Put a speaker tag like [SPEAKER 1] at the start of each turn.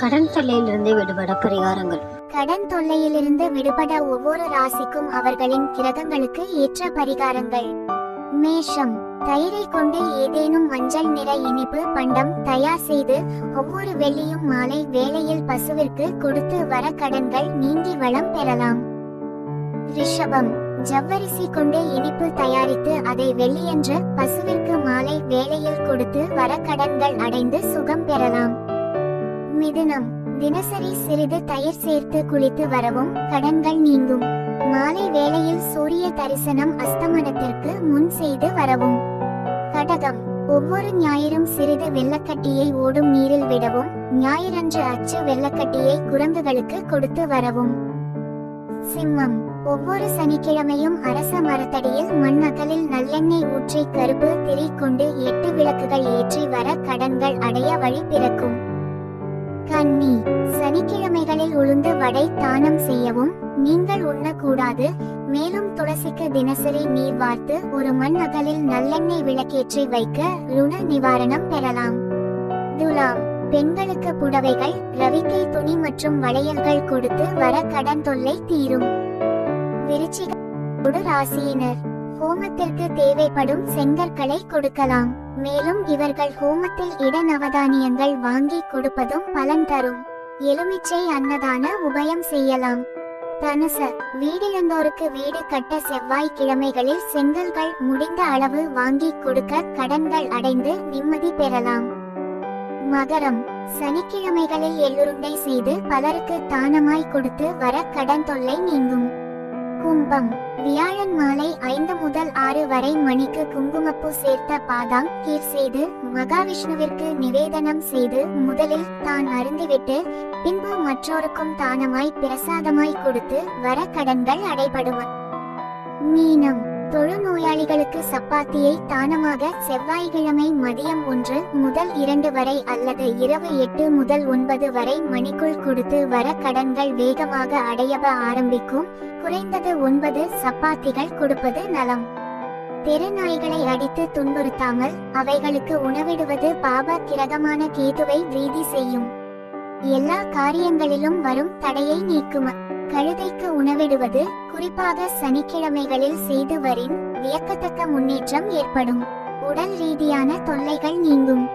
[SPEAKER 1] கடன் தொல்லையிலிருந்து விடுபட பரிகாரங்கள்.
[SPEAKER 2] கடன் தொல்லையிலிருந்து விடுபட ஒவ்வொரு ராசிக்கும் அவர்களின் கிரகங்களுக்கு ஏற்ற பரிகாரங்கள். மேஷம் தயிரை கொண்டு ஏதேனும் மஞ்சள் நிற இனிப்பு பண்டம் தயார் செய்து ஒவ்வொரு வெள்ளியும் மாலை வேளையில் பசுவிற்கு கொடுத்து வர கடன்கள் நீங்கி வளம் பெறலாம். ரிஷபம் ஜவ்வரிசி கொண்டு இனிப்பு தயாரித்து அதை வெள்ளியன்று பசுவிற்கு மாலை வேளையில் கொடுத்து வர கடன்கள் அடைந்து சுகம் பெறலாம். மிதுனம் தினசரி சிறிது தயிர் சேர்த்து குளித்து வரவும் கடன்கள் நீங்கும். மாலை வேளையில் சூரிய தரிசனம் அஸ்தமனத்திற்கு முன் செய்து வரவும். கடகம். ஒவ்வொரு ஞாயிறும் சிறிது வெள்ளக்கட்டியை ஓடும் நீரில் விடவும் ஞாயிறன்று அச்சு வெள்ளக்கட்டியை குரங்குகளுக்கு கொடுத்து வரவும். சிம்மம். ஒவ்வொரு சனிக்கிழமையும் அரச மரத்தடியில் மண்ணகலில் நல்லெண்ணெய் ஊற்றி கருப்பு திரி கொண்டு எட்டு விளக்குகள் ஏற்றி வர கடன்கள் அடைய வழி பிறக்கும். கன்னி சனிக்கிழமைகளில் உளுந்து வடை தானம் செய்யவும் நீங்கள் உண்ணக்கூடாது. மேலும் துளசிக்கு தினசரி நீர் வார்த்து ஒரு மண் அகலில் நல்லெண்ணெய் விளக்கேற்றி வைக்க ருண நிவாரணம் பெறலாம். துலாம் பெண்களுக்கு புடவைகள் ரவிக்கை துணி மற்றும் வளையல்கள் கொடுத்து வர கடன் தொல்லை தீரும். விருச்சிக ராசியினர். ஹோமத்திற்கு தேவைப்படும் செங்கற்களை கொடுக்கலாம். மேலும் இவர்கள் ஹோமத்தில் இட நவதானியங்கள் வாங்கி கொடுப்பதும் பலன் தரும். எலுமிச்சை அன்னதான உபயம் செய்யலாம். தனுச வீடிழந்தோருக்கு வீடு கட்ட செவ்வாய் கிழமைகளில் செங்கல்கள் முடிந்த அளவு வாங்கி கொடுக்க கடன்கள் அடைந்து நிம்மதி பெறலாம். மகரம் சனிக்கிழமைகளில் எள்ளுருண்டை செய்து பலருக்கு தானமாய் கொடுத்து வர கடன் தொல்லை நீங்கும். கும்பம். வியாழன் மாலை ஐந்து முதல் ஆறு வரை மணிக்கு குங்குமப்பூ சேர்த்த பாதாம் கீர் செய்து மகாவிஷ்ணுவிற்கு நிவேதனம் செய்து முதலில் தான் அருந்திவிட்டு பின்பு மற்றோருக்கும் தானமாய் பிரசாதமாய் கொடுத்து வர கடன்கள் அடைபடுவன் மீனம். தொழுநோயாளிகளுக்கு சப்பாத்தியை தானமாக செவ்வாய்க்கிழமை மதியம் ஒன்று முதல் இரண்டு வரை அல்லது இரவு எட்டு முதல் ஒன்பது வரை மணிக்குள் கொடுத்து வர கடன்கள் வேகமாக அடையவ ஆரம்பிக்கும். குறைந்தது ஒன்பது சப்பாத்திகள் கொடுப்பது நலம். தெருநாய்களை அடித்து துன்புறுத்தாமல் அவைகளுக்கு உணவிடுவது பாப கிரகமான கேதுவை பிரீதி செய்யும். எல்லா காரியங்களிலும் வரும் தடையை நீக்குமா கழுதைக்கு உணவிடுவது குறிப்பாக சனிக்கிழமைகளில் செய்து வரின் வியக்கத்தக்க முன்னேற்றம் ஏற்படும். உடல் ரீதியான தொல்லைகள் நீங்கும்.